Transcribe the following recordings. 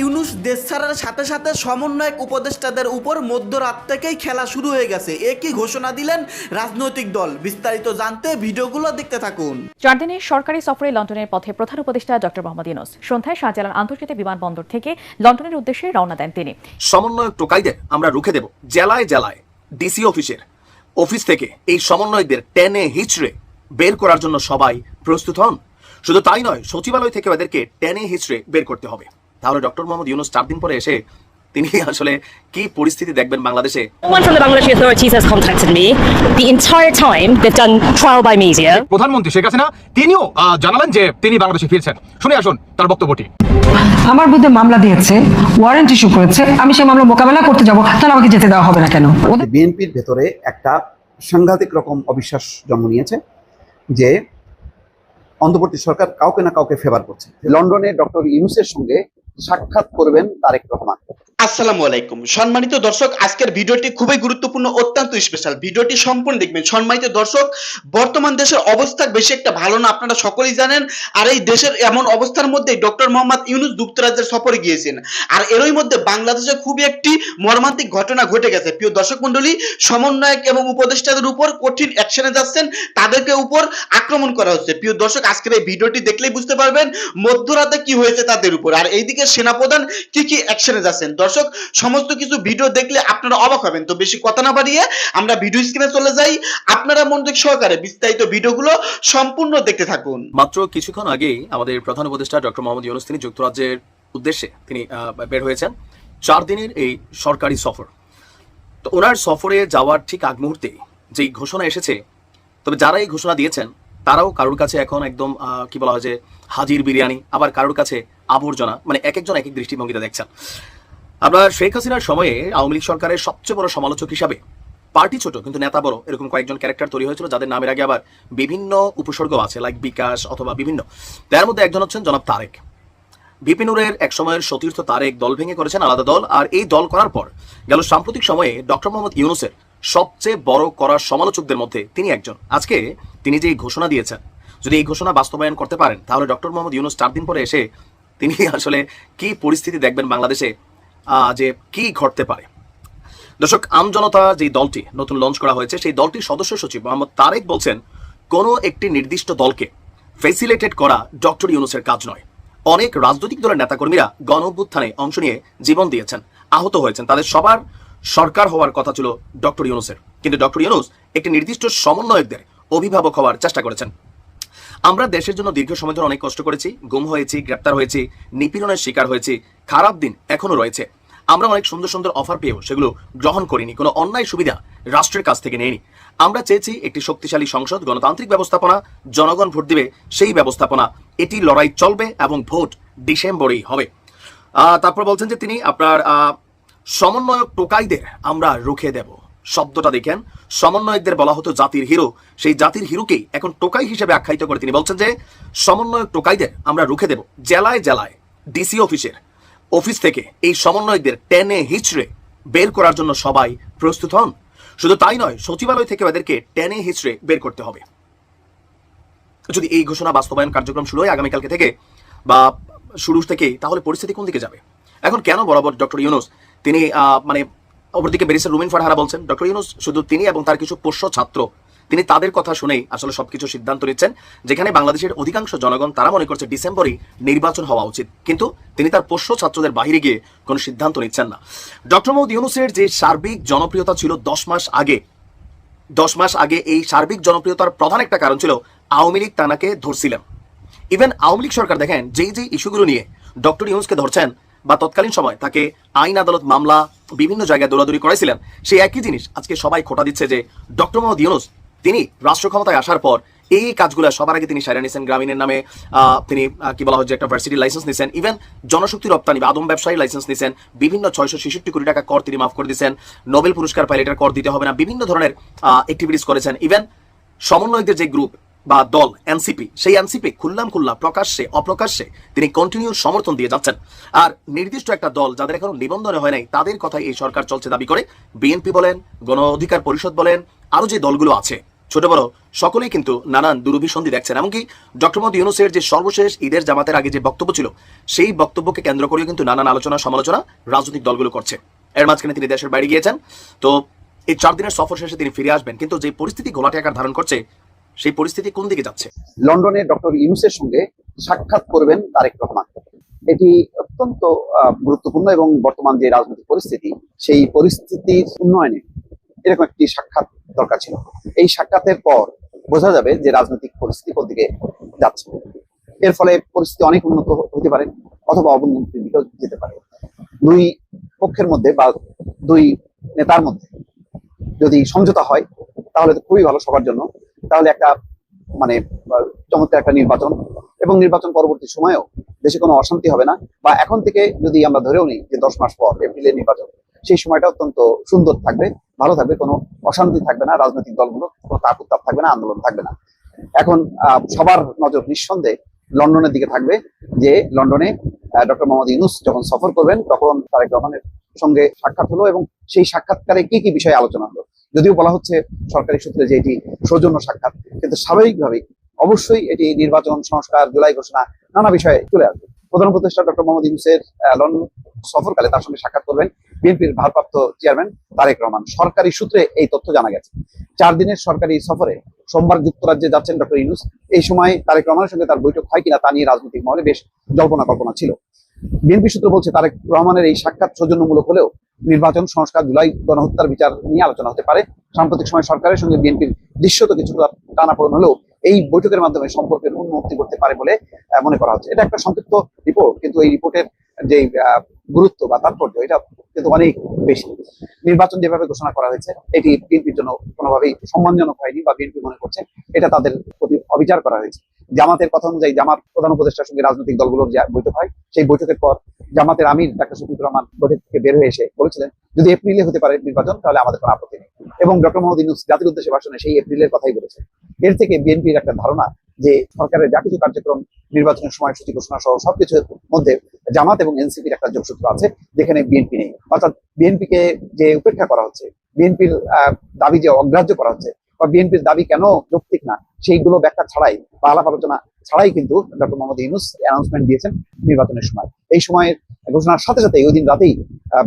ইউনুস দেশ ছাড়ার সাথে সাথে সমন্বয়ক উপদেষ্টাদের উপর মধ্যরাত থেকেই খেলা শুরু হয়ে গেছে। একই ঘোষণা দিলেন রাজনৈতিক দল। বিস্তারিত জানতে ভিডিওগুলো দেখতে থাকুন। চার দিনের সরকারি সফরে লন্ডনের পথে প্রধান উপদেষ্টা ডক্টর মোহাম্মদ ইউনুস। সন্ধ্যায় শাহজালাল আন্তর্জাতিক বিমানবন্দর থেকে লন্ডনের উদ্দেশ্যে রওনা দেন তিনি। সমন্বয়ক টোকাইদের আমরা রুখে দেব জেলায় জেলায় ডিসি অফিসের। অফিস থেকে এই সমন্বয়কদের টেনে হিচড়ে বের করার জন্য সবাই প্রস্তুত হন। শুধু তাই নয় সচিবালয় থেকে ওদেরকে টেনে হিচড়ে বের করতে হবে। তাহলে ডক্টর মোহাম্মদ ইউনুস চার দিন পরে এসে তিনি আসলে কি পরিস্থিতি দেখবেন বাংলাদেশে. প্রধানমন্ত্রী শেখ হাসিনা তিনিও আহ, জানালেন যে তিনি বাংলাদেশে ফিরছেন। শুনে আসুন তার বক্তব্যটি। আমার বিরুদ্ধে মামলা দিয়েছে ওয়ারেন্ট ইস্যু করেছে আমি সেই মামলা মোকাবেলা করতে যাব তাহলে আমাকে যেতে দেওয়া হবে না কেন? বিএনপির ভেতরে একটা সাংঘাতিক রকম অবিশ্বাস জন্ম নিয়েছে যে অন্তর্বর্তী সরকার কাউকে না কাউকে ফেভার করছে। লন্ডনে ডক্টর ইউনুসের সঙ্গে সাক্ষাৎ করবেন তারেক রহমান। আসসালামু আলাইকুম। সম্মানিত দর্শক, আজকের ভিডিওটি খুবই গুরুত্বপূর্ণ, অত্যন্ত স্পেশাল ভিডিওটি সম্পূর্ণ দেখবেন। সম্মানিত দর্শক, বর্তমান দেশের অবস্থা বেশি একটা ভালো না, আপনারা সকলেই জানেন। আর এই দেশের এমন অবস্থার মধ্যে ডক্টর মোহাম্মদ ইউনুস যুক্তরাজ্যের সফরে গিয়েছেন। আর এরই মধ্যে বাংলাদেশে খুবই একটি মর্মান্তিক ঘটনা ঘটে গেছে। প্রিয় দর্শক মন্ডলী সমন্বয়ক এবং উপদেষ্টাদের উপর কঠিন অ্যাকশনে যাচ্ছেন। তাদেরকে উপর আক্রমণ করা হচ্ছে। প্রিয় দর্শক, আজকের এই ভিডিওটি দেখলেই বুঝতে পারবেন, মধ্যরাতে কি হয়েছে তাদের উপর। আর এইদিকে সেনাপ্রধান কি কি অ্যাকশনে যাচ্ছেন? দর্শক, সমস্ত কিছু ভিডিও দেখলে আপনারা অবাক হবেন। তো বেশি কথা না বাড়িয়ে আমরা ভিডিও স্ক্রিনে চলে যাই। আপনারা মনোযোগ সহকারে বিস্তারিত ভিডিওগুলো সম্পূর্ণ দেখতে থাকুন। মাত্র কিছুক্ষণ আগেই আমাদের প্রধান উপদেষ্টা ডক্টর মোহাম্মদ ইউনুস, তিনি যুক্তরাজ্যের উদ্দেশ্যে তিনি বের হয়েছেন। চার দিনের এই সরকারি সফর। তো ওনার সফরে যাওয়ার ঠিক আগ মুহূর্তে যেই ঘোষণা এসেছে, তবে যারা এই ঘোষণা দিয়েছেন, তারাও কারোর কাছে এখন একদম কি বলা হয় যে হাজির বিরিয়ানি, আবার কারোর কাছে আবর্জনা মানে এক একজন এক এক দৃষ্টিভঙ্গিতে দেখছেন। আমরা শেখ হাসিনার সময়ে আওয়ামী লীগ সরকারের সবচেয়ে বড় সমালোচক হিসাবে, পার্টি ছোট কিন্তু নেতা বড়, এরকম কয়েকজন ক্যারেক্টার তৈরি হয়েছিল যাদের নামের আগে আবার বিভিন্ন উপসর্গ আছে লাইক বিকাশ অথবা বিভিন্ন। তার মধ্যে একজন হচ্ছেন জনাব তারেক। বিপিনুরের এক সময়ের সতীর্থ তারেক দল ভেঙে করেছেন আলাদা দল, আর এই দল করার পর গেল সাম্প্রতিক সময়ে ডক্টর মোহাম্মদ ইউনুসের সবচেয়ে বড় করার সমালোচকদের মধ্যে তিনি একজন। আজকে তিনি যে ঘোষণা দিয়েছেন, যদি এই ঘোষণা বাস্তবায়ন করতে পারেন, তাহলে ডক্টর মোহাম্মদ ইউনুস চার দিন পরে এসে তিনি আসলে কি পরিস্থিতি দেখবেন বাংলাদেশে যে কি ঘটতে পারে। দর্শক আমজনতা যে দলটি নতুন লঞ্চ করা হয়েছে, সেই দলটির সদস্য সচিব মোহাম্মদ তারেক বলছেন, কোনো একটি নির্দিষ্ট দলকে ফেসিলিটেট করা ডক্টর ইউনুসের কাজ নয়। অনেক রাজনৈতিক দলের নেতাকর্মীরা গণ অভ্যুত্থানে অংশ নিয়ে জীবন দিয়েছেন, আহত হয়েছেন। তাদের সবার সরকার হওয়ার কথা ছিল ডক্টর ইউনুসের। কিন্তু ডক্টর ইউনুস একটি নির্দিষ্ট সমন্বয়কদের অভিভাবক হওয়ার চেষ্টা করেছেন। আমরা দেশের জন্য দীর্ঘ সময় ধরে অনেক কষ্ট করেছি, গুম হয়েছি, গ্রেপ্তার হয়েছি, নিপীড়নের শিকার হয়েছি, খারাপ দিন এখনও রয়েছে। আমরা অনেক সুন্দর সুন্দর অফার পেয়েও সেগুলো গ্রহণ করিনি, কোনো অন্যায় সুবিধা রাষ্ট্রের কাছ থেকে নেইনি আমরা চেয়েছি একটি শক্তিশালী সংসদ, গণতান্ত্রিক ব্যবস্থাপনা, জনগণ ভোট দিবে সেই ব্যবস্থাপনা। এটি লড়াই চলবে এবং ভোট ডিসেম্বরেই হবে। তারপর বলছেন যে তিনি আপনার সমন্বয়ক টোকাইদের আমরা রুখে দেব। শব্দটা দেখেন, সমন্বয়কদের বলা হতো জাতির হিরো। সেই জাতির হিরোকেই এখন টোকাই হিসেবে আখ্যায়িত করে। তিনি বলছেন যে, সমন্বয়ক টোকাইদের আমরা রুখে দেব। জেলায় জেলায় ডিসি অফিসের অফিস থেকে এই সমন্বয়কদের টেনে হিচড়ে বের করার জন্য সবাই প্রস্তুত হন। শুধু তাই নয়, সচিবালয় থেকে এদেরকে টেনে হিচড়ে বের করতে হবে। যদি এই ঘোষণা বাস্তবায়ন কার্যক্রম শুরু হয় আগামীকালকে থেকে বা শুরু থেকেই, তাহলে পরিস্থিতি কোন দিকে যাবে? এখন কেন বরাবর ডক্টর ইউনুস তিনি মানে অপরদিকে ব্যারিস্টার রুমিন ফারহারা বলছেন, ডক্টর ইউনুস শুধু তিনি এবং তার কিছু পোষ্য ছাত্র তিনি তাদের কথা শুনেই আসলে সবকিছু সিদ্ধান্ত নিচ্ছেন, যেখানে বাংলাদেশের অধিকাংশ জনগণ তারা মনে করছে ডিসেম্বরই নির্বাচন হওয়া উচিত। কিন্তু তিনি তার পোষ্য ছাত্রদের বাহিরে গিয়ে কোনো সিদ্ধান্ত নিচ্ছেন না। ডক্টর মোহাম্মদ ইউনুসের যে সার্বিক জনপ্রিয়তা ছিল দশ মাস আগে, দশ মাস আগে এই সার্বিক জনপ্রিয়তার প্রধান একটা কারণ ছিল আওয়ামী লীগ তানাকে ধরছিলেন। ইভেন আওয়ামী লীগ সরকার দেখেন, যেই যে ইস্যুগুলো নিয়ে ডক্টর ইউনুসকে ধরছেন বা তৎকালীন সময় তাকে আইন আদালত মামলা বিভিন্ন জায়গায় দৌড়াদৌড়ি করেছিলেন সেই একই জিনিস আজকে সবাই খোটা দিচ্ছে যে ডক্টর মোহাম্মদ ইউনুস তিনি রাষ্ট্র ক্ষমতায় আসার পর এই কাজগুলো সবার আগে তিনি সাইরা নিয়েছেন গ্রামীণের নামে তিনি কি বলা যে একটা ভার্সিটির লাইসেন্স নিয়েছেন ইভেন জনশক্তি রপ্তানি বা আদম ব্যবসায়ী লাইসেন্স নিয়েছেন বিভিন্ন ছয়শো ছেষট্টি কোটি টাকা কর তিনি মাফ করে দিয়েছেন নোবেল পুরস্কার পাইলে এটার কর দিতে হবে না, বিভিন্ন ধরনের অ্যাক্টিভিটিস করেছেন ইভেন সমন্বয়কদের যে গ্রুপ বা দল এনসিপি সেই এনসিপি খুললাম খুল্লা প্রকাশ্যে, অপ্রকাশ্যে তিনি কন্টিনিউ সমর্থন দিয়ে যাচ্ছেন। আর নির্দিষ্ট একটা দল যাদের এখনও নিবন্ধনে হয় নাই, তাদের কথাই এই সরকার চলছে দাবি করে বিএনপি বলেন, গণ অধিকার পরিষদ বলেন, আরও যে দলগুলো আছে ছোট বড়, সকলেই কিন্তু নানান দুরভিসন্ধি দেখছেন। এমনকি ডক্টর মোহাম্মদ ইউনুসের যে সর্বশেষ ঈদের জামাতের আগে যে বক্তব্য ছিল, সেই বক্তব্যকে কেন্দ্র করেও কিন্তু নানান আলোচনা, সমালোচনা রাজনৈতিক দলগুলো করছে। এর মাঝখানে তিনি দেশের বাইরে গিয়েছেন। তো এই চার দিনের সফর শেষে তিনি ফিরে আসবেন। কিন্তু যে পরিস্থিতি ঘোলাটে আকার ধারণ করছে, সেই পরিস্থিতি কোন দিকে যাচ্ছে? লন্ডনে ডক্টর ইউনুসের সঙ্গে সাক্ষাৎ করবেন তারেক রহমান। এটি অত্যন্ত গুরুত্বপূর্ণ এবং বর্তমান যে রাজনৈতিক পরিস্থিতি, সেই পরিস্থিতির উন্নয়নে এরকম একটি সাক্ষাৎ দরকার ছিল। এই সাক্ষাতের পর বোঝা যাবে যে রাজনৈতিক পরিস্থিতি কোন দিকে যাচ্ছে। এর ফলে পরিস্থিতি অনেক উন্নত হতে পারে অথবা অবনতির দিকেও যেতে পারে। দুই পক্ষের মধ্যে বা দুই নেতার মধ্যে যদি সমঝোতা হয়, তাহলে তো খুবই ভালো সবার জন্য। তাহলে একটা মানে চমৎকার একটা নির্বাচন এবং নির্বাচন পরবর্তী সময়েও দেশে কোনো অশান্তি হবে না। বা এখন থেকে যদি আমরা ধরেও নিই যে দশ মাস পর এপ্রিলের নির্বাচন, সেই সময়টা অত্যন্ত সুন্দর থাকবে। ভালো থাকবে, কোনো অশান্তি থাকবে না, রাজনৈতিক দলগুলো কোনো তাপ উত্তাপ থাকবে না, আন্দোলন থাকবে না। এখন সবার নজর নিঃসন্দেহে লন্ডনের দিকে থাকবে, যে লন্ডনে ডক্টর মোহাম্মদ ইউনুস যখন সফর করবেন, তখন তারেক রহমানের সঙ্গে সাক্ষাৎ হলো এবং সেই সাক্ষাৎকারে কি কি বিষয়ে আলোচনা হলো। যদিও বলা হচ্ছে সরকারি সূত্রে যে এটি সৌজন্য সাক্ষাৎ, কিন্তু স্বাভাবিকভাবেই অবশ্যই এটি নির্বাচন, সংস্কার, জুলাই ঘোষণা, নানা বিষয়ে চলে আসবে। প্রধান উপদেষ্টা ডক্টর মোহাম্মদ ইউনুসের লন্ডন সফরকালে তার সঙ্গে সাক্ষাৎ করবেন বিএনপির ভারপ্রাপ্ত চেয়ারম্যান তারেক রহমান। সরকারি সূত্রে এই তথ্য জানা গেছে। চার দিনের সরকারি সফরে সোমবার যুক্তরাজ্যে যাচ্ছেন ডক্টর ইউনুস। এই সময় তারেক রহমানের সঙ্গে তার বৈঠক হয় কিনা তা নিয়ে রাজনৈতিক মহলে বেশ জল্পনা কল্পনা ছিল। বিএনপি সূত্র বলছে, তারেক রহমানের এই সাক্ষাৎ সৌজন্যমূলক হলেও নির্বাচন, সংস্কার, জুলাই গণহত্যার বিচার নিয়ে আলোচনা হতে পারে। সাম্প্রতিক সময় সরকারের সঙ্গে বিএনপির দৃশ্যত কিছুটা টানাপোড়ন হলেও এই বৈঠকের মাধ্যমে সম্পর্কের উন্নতি করতে পারে বলে মনে করা হচ্ছে। এটা একটা সংক্ষিপ্ত রিপোর্ট কিন্তু এই রিপোর্টের যে গুরুত্ব বা তাৎপর্য, এটা কিন্তু অনেক বেশি। নির্বাচন যেভাবে ঘোষণা করা হয়েছে, এটি বিএনপির জন্য কোনোভাবেই সম্মানজনক হয়নি বা বিএনপি মনে করছে এটা তাদের প্রতি অবিচার করা হয়েছে। জামাতের কথা অনুযায়ী জামাত প্রধান উপদেষ্টার সঙ্গে রাজনৈতিক দলগুলোর যে বৈঠক হয়, সেই বৈঠকের পর জামাতের আমির ডাক্তার শফিকুর রহমান বৈঠক থেকে বের হয়ে এসে বলেছিলেন, যদি এপ্রিলে হতে পারে নির্বাচন, তাহলে আমাদের কোনো আপত্তি নেই। এবং ডক্টর মোহাম্মদ ইউনুস জাতির উদ্দেশ্যে ভাষণে সেই এপ্রিলের কথাই বলেছেন। এর থেকে বিএনপির একটা ধারণা যে সরকারের যা কিছু কার্যক্রম নির্বাচনের সময়সূচি ঘোষণা সহ সবকিছুর মধ্যে জামাত এবং এনসিপির একটা যোগসূত্র আছে, যেখানে বিএনপি নেই। অর্থাৎ বিএনপিকে যে উপেক্ষা করা হচ্ছে, বিএনপির দাবি যে অগ্রাহ্য করা হচ্ছে, বা বিএনপির দাবি কেন যৌক্তিক না, সেইগুলো ব্যাখ্যা ছাড়াই, বা আলাপ আলোচনা ছাড়াই কিন্তু ডক্টর মোহাম্মদ ইউনুস অ্যানাউন্সমেন্ট দিয়েছেন নির্বাচনের সময়। এই সময়ের ঘোষণার সাথে সাথে ওই দিন রাতেই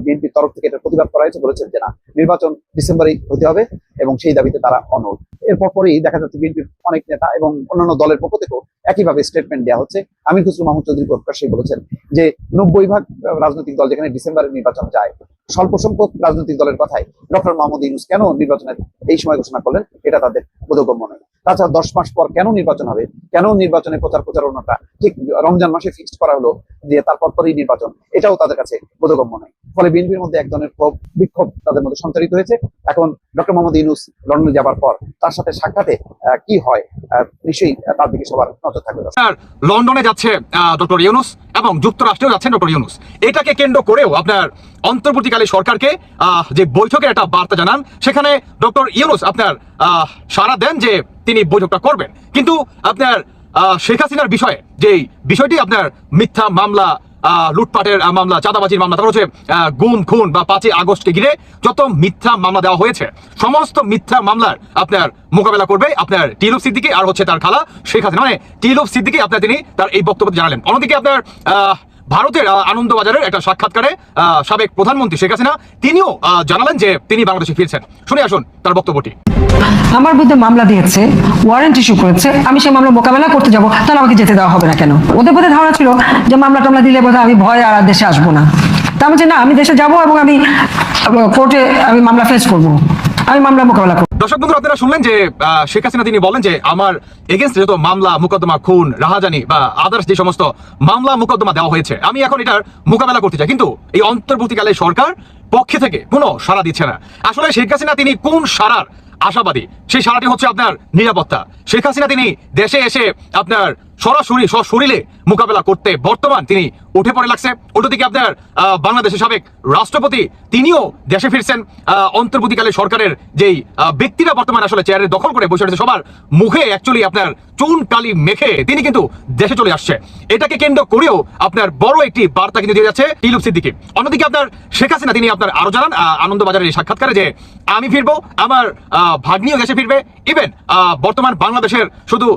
বিএনপির তরফ থেকে এটা প্রতিবাদ করা হয়েছে, বলেছেন যে না, নির্বাচন ডিসেম্বরেই হতে হবে এবং সেই দাবিতে তারা অনড়। এরপর পরেই দেখা যাচ্ছে বিএনপির অনেক নেতা এবং অন্যান্য দলের পক্ষ থেকেও একইভাবে স্টেটমেন্ট দেওয়া হচ্ছে। আমির খুসরু মাহমুদ চৌধুরী প্রকাশ্যে বলেছেন যে, নব্বই ভাগ রাজনৈতিক দল যেখানে ডিসেম্বরের নির্বাচন যায়, স্বল্প সংখ্যক রাজনৈতিক দলের কথায় ডক্টর মোহাম্মদ ইউনুস কেন নির্বাচনের এই সময় ঘোষণা করলেন, এটা তাদের বোধগম্য নয়। তাছাড়া দশ মাস পর কেন নির্বাচন হবে? কেন নির্বাচনে প্রচার প্রচারণাটা? ঠিক রমজান মাসে ফিক্সড করা হলো যে তারপর পরেই নির্বাচন। এটাও তাদের কাছে বোধগম্য নয়। ফলে বিএনপির মধ্যে এক ধরনের ক্ষোভ, বিক্ষোভ তাদের মধ্যে সঞ্চারিত হয়েছে। এখন ডক্টর মোহাম্মদ ইউনুস লন্ডনে যাবার পর তার সাথে সাক্ষাতে কি হয়? নিশ্চয়ই তার দিকে সবার নজর থাকবে। লন্ডনে যাচ্ছে ডক্টর ইউনুস এবং যুক্তরাষ্ট্রেও যাচ্ছেন ডক্টর ইউনুস। এটাকে কেন্দ্র করেও আপনার অন্তর্বর্তীকালে সরকারকে যে বৈঠকের একটা বার্তা জানান, সেখানে ডক্টর ইউনুস আপনার সাড়া দেন যে তিনি বৈঠকটা করবেন। কিন্তু আপনার শেখ হাসিনার বিষয়ে যে বিষয়টি আপনার মিথ্যা মামলা লুটপাটের মামলা, চাঁদাবাজির মামলা তারপর হচ্ছে গুম, খুন বা পাঁচই আগস্টকে ঘিরে যত মিথ্যা মামলা দেওয়া হয়েছে, সমস্ত মিথ্যা মামলার আপনার মোকাবেলা করবে আপনার টিলুফ সিদ্দিকি আর হচ্ছে তার খালা শেখ হাসিনা। মানে টিলুফ সিদ্দিকি আপনার তিনি তার এই বক্তব্য জানালেন। অন্যদিকে আপনার ভারতের আনন্দবাজারের একটা সাক্ষাৎকারে সাবেক প্রধানমন্ত্রী শেখ হাসিনা, তিনিও জানালেন যে তিনি বাংলাদেশে ফিরছেন। শুনে আসুন তার বক্তব্যটি। আমার বিরুদ্ধে মামলা দিয়েছে ওয়ারেন্ট ইস্যু করেছে, আমি সেই মামলা মোকাবেলা করতে যাব, তাহলে আমাকে যেতে দেওয়া হবে না কেন? ওদের বোধহয় ধারণা ছিল যে মামলা টামলা দিলে বোধহয় আমি ভয় আর দেশে আসব না। তা আমি না, আমি দেশে যাব এবং আমি, কোর্টে আমি মামলা ফেস করব। আমি মামলা মোকাবেলা করব। দর্শক বন্ধুরা, আপনারা শুনলেন যে শেখ হাসিনা তিনি বলেন যে, আমার এগেনস্ট যত মামলা, মোকদ্দমা, খুন, রাহাজানি বা আদার্স যে সমস্ত মামলা, মোকদ্দমা দেওয়া হয়েছে, আমি এখন এটার মোকাবেলা করতে চাই। কিন্তু এই অন্তর্বর্তীকালে সরকার পক্ষে থেকে কোনো সাড়া দিচ্ছে না। আসলে শেখ হাসিনা তিনি কোন সারার আশাবাদী। সেই সারাটি হচ্ছে আপনার নিরাপত্তা। শেখ হাসিনা তিনি দেশে এসে আপনার সরাসরি সশরীরে মোকাবেলা করতে বর্তমান তিনি উঠে পড়ে লাগছে। উল্টো দিকে আপনার বাংলাদেশের সাবেক রাষ্ট্রপতি, তিনিও দেশে ফিরছেন। অন্তর্বর্তীকালে সরকারের যেই ব্যক্তিরা বর্তমানে আসলে চেয়ারে দখল করে বসে রয়েছে, সবার মুখে অ্যাকচুয়ালি আপনার চুন কালি মেখে তিনি কিন্তু দেশে চলে আসছে। এটাকে কেন্দ্র করেও আপনার বড় একটি বার্তা কিন্তু দিয়ে যাচ্ছে টিলুপ সিদ্দিকি। অন্যদিকে আপনার শেখ হাসিনা, তিনি আপনার আরও জানান আনন্দবাজারের এই সাক্ষাৎকারে যে, আমি ফিরবো, আমার ভাগ্নিও দেশে ফিরবে। ইভেন বর্তমান বাংলাদেশের শুধু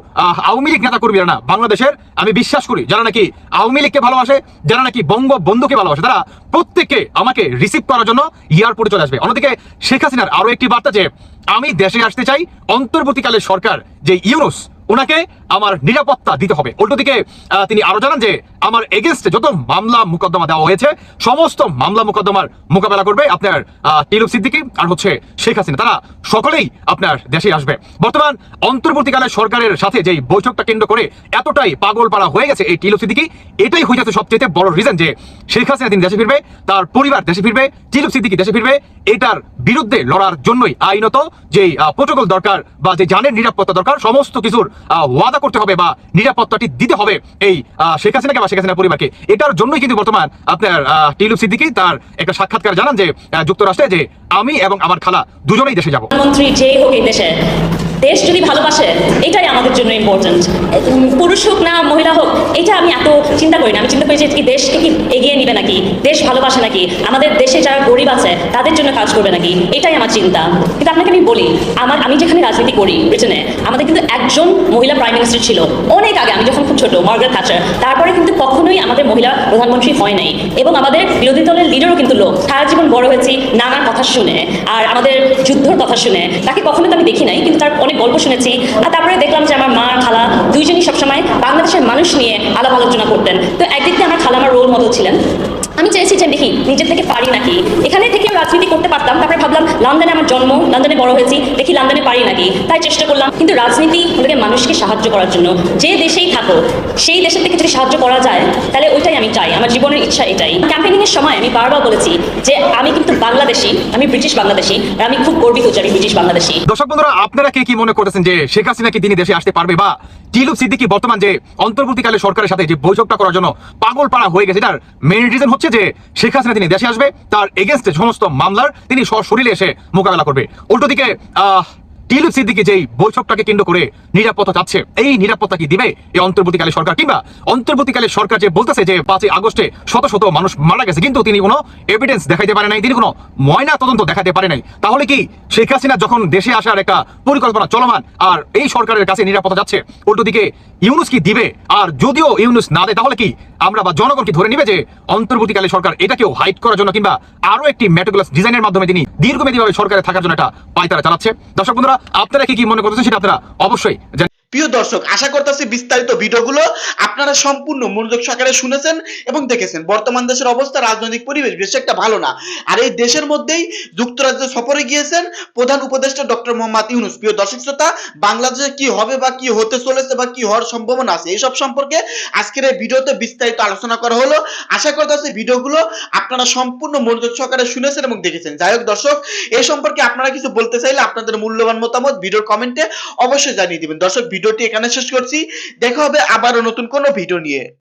আওয়ামী লীগ নেতা কর্মীরা না, বাংলাদেশের, আমি বিশ্বাস করি যারা নাকি আওয়ামী লীগকে ভালোবাসে, যারা নাকি বঙ্গবন্ধুকে ভালোবাসে, তারা প্রত্যেককে আমাকে রিসিভ করার জন্য এয়ারপোর্টে চলে আসবে। অন্যদিকে শেখ হাসিনার আরও একটি বার্তা যে, আমি দেশে আসতে চাই, অন্তর্বর্তীকালে সরকার যে ইউনুস ওনাকে আমার নিরাপত্তা দিতে হবে। উল্টো দিকে তিনি আরও জানান যে, আমার এগেনস্টে যত মামলা মোকদ্দমা দেওয়া হয়েছে, সমস্ত মামলা মোকদ্দমার মোকাবেলা করবে আপনার টিলুপ সিদ্দিকি আর হচ্ছে শেখ হাসিনা। তারা সকলেই আপনার দেশে আসবে। বর্তমান অন্তর্বর্তীকালে সরকারের সাথে যেই বৈঠকটা কেন্দ্র করে এতটাই পাগল পাড়া হয়ে গেছে এই টিলুপ সিদ্দিকি, এটাই হয়ে যাচ্ছে সবচেয়ে বড় রিজন যে, শেখ হাসিনা তিনি দেশে ফিরবে, তার পরিবার দেশে ফিরবে টিলুপ সিদ্দিকি দেশে ফিরবে, এটার বিরুদ্ধে লড়ার জন্যই আইনত যে প্রোটোকল দরকার বা যে যানের নিরাপত্তা দরকার, সমস্ত কিছুর ওয়াদা করতে হবে বা নিরাপত্তাটি দিতে হবে এই শেখ হাসিনাকে বা শেখ হাসিনার পরিবারকে। এটার জন্যই কিন্তু বর্তমান আপনার টিলু সিদ্দিকি তার একটা সাক্ষাৎকার জানান যে যুক্তরাষ্ট্রে যে আমি এবং আমার খালা দুজনেই দেশে যাব। দেশ যদি ভালোবাসে, এটাই আমাদের জন্য ইম্পর্টেন্ট পুরুষ হোক না মহিলা হোক, এটা আমি এত চিন্তা করি না। আমি চিন্তা করি যে কি দেশকে কি এগিয়ে নিবে নাকি? দেশ ভালোবাসে নাকি? আমাদের দেশে যারা গরিব আছে, তাদের জন্য কাজ করবে নাকি? এটাই আমার চিন্তা। কিন্তু আপনাকে আমি বলি, আমার, আমি যেখানে রাজনীতি করি ব্রিটেনে আমাদের কিন্তু একজন মহিলা প্রাইম মিনিস্টার ছিল। অনেক আগে, আমি যখন খুব ছোট মার্গারেট থ্যাচার তারপরে কিন্তু কখনোই আমাদের মহিলা প্রধানমন্ত্রী হয় নাই। এবং আমাদের বিরোধী দলের লিডারও কিন্তু লোক। সারা জীবন বড় হয়েছি, নানা কথা শুনে, আর আমাদের যুদ্ধর কথা শুনে। তাকে কখনো তো আমি দেখি নাই, কিন্তু তার অনেক গল্প শুনেছি আর তারপরে দেখলাম যে আমার মা খালা দুইজনই সবসময় বাংলাদেশের মানুষ নিয়ে আলাপ আলোচনা করতেন। তো একদিক দিয়ে আমার খালা আমার রোল মডেল ছিলেন। আমি চেয়েছি যে দেখি, নিজের থেকে পারি নাকি? এখানে থেকে রাজনীতি করতে পারতাম, তারপরে ভাবলাম, লন্ডনে আমার জন্ম লন্ডনে বড় হয়েছি, দেখি লন্ডনে পারি নাকি? তাই চেষ্টা করলাম। কিন্তু রাজনীতি হলো মানুষকে সাহায্য করার জন্য। যে দেশেই থাকো, সেই দেশের থেকে যদি সাহায্য করা যায়, তাহলে ওইটাই আমি চাই। আমার জীবনের ইচ্ছা এটাই। ক্যাম্পেনিং এর সময় আমি বারবার বলেছি যে আমি কিন্তু বাংলাদেশি, আমি ব্রিটিশ বাংলাদেশি, আর আমি খুব গর্বিত যে আমি ব্রিটিশ বাংলাদেশি। দর্শক বন্ধুরা, আপনারা কে কি মনে করতেছেন যে শেখ হাসিনা কি তিনি দেশে আসতে পারবে? বা টিলুপ সিদ্দিকি বর্তমান যে অন্তর্বর্তীকালে সরকারের সাথে যে বৈঠকটা করার জন্য পাগল পাড়া হয়ে গেছে তার মেন রিজন হচ্ছে যে শেখ হাসিনা তিনি দেশে আসবে, তার এগেনস্টে সমস্ত মামলার তিনি সশরীরে এসে মোকাবেলা করবে। উল্টো দিকে টিলুপ সিদ্দিকি যেই বৈঠকটাকে কেন্দ্র করে নিরাপত্তা চাচ্ছে, এই নিরাপত্তা কি দিবে এই অন্তর্বর্তীকালে সরকার? কিংবা অন্তর্বর্তীকালে সরকার যে বলতেছে যে পাঁচই আগস্টে শত শত মানুষ মারা গেছে, কিন্তু তিনি কোনো এভিডেন্স দেখাইতে পারে নাই, তিনি কোনো ময়না তদন্ত দেখাতে পারে নাই। তাহলে কি শেখ হাসিনা যখন দেশে আসার একটা পরিকল্পনা চলমান আর এই সরকারের কাছে নিরাপত্তা যাচ্ছে, উল্টো দিকে ইউনুস কি দিবে? আর যদিও ইউনুস না দেয়, তাহলে কি আমরা বা জনগণ কি ধরে নিবে যে অন্তর্বর্তীকালে সরকার এটাকেও হাইট করার জন্য কিংবা আরও একটি মেটোগুলাস ডিজাইনের মাধ্যমে তিনি দীর্ঘমেয়াদীভাবে সরকারে থাকার জন্য একটা পায়তারা চালাচ্ছে? দর্শক বন্ধুরা আপনারা কি কি মনে করতেছেন সেটা আপনারা অবশ্যই। প্রিয় দর্শক, আশা করতেছি বিস্তারিত ভিডিওগুলো আপনারা সম্পূর্ণ মনোযোগ সহকারে শুনেছেন এবং দেখেছেন। বর্তমান দেশের অবস্থা, রাজনৈতিক পরিবেশ বেশ একটা ভালো না। আর এই দেশের মধ্যেই যুক্তরাজ্য সফরে গিয়েছেন প্রধান উপদেষ্টা ডক্টর মোহাম্মদ ইউনুস। প্রিয় দর্শক শ্রোতা, বাংলাদেশে কি হবে বা কি হতে চলেছে বা কি হওয়ার সম্ভাবনা আছে এইসব সম্পর্কে আজকের এই ভিডিওতে বিস্তারিত আলোচনা করা হলো। আশা করতেছি ভিডিওগুলো আপনারা সম্পূর্ণ মনোযোগ সহকারে শুনেছেন এবং দেখেছেন। যাই হোক দর্শক এই সম্পর্কে আপনারা কিছু বলতে চাইলে আপনাদের মূল্যবান মতামত ভিডিওর কমেন্টে অবশ্যই জানিয়ে দিবেন। দর্শক ভিডিওটি এখানে শেষ করছি। দেখা হবে আবারও নতুন কোনো ভিডিও নিয়ে।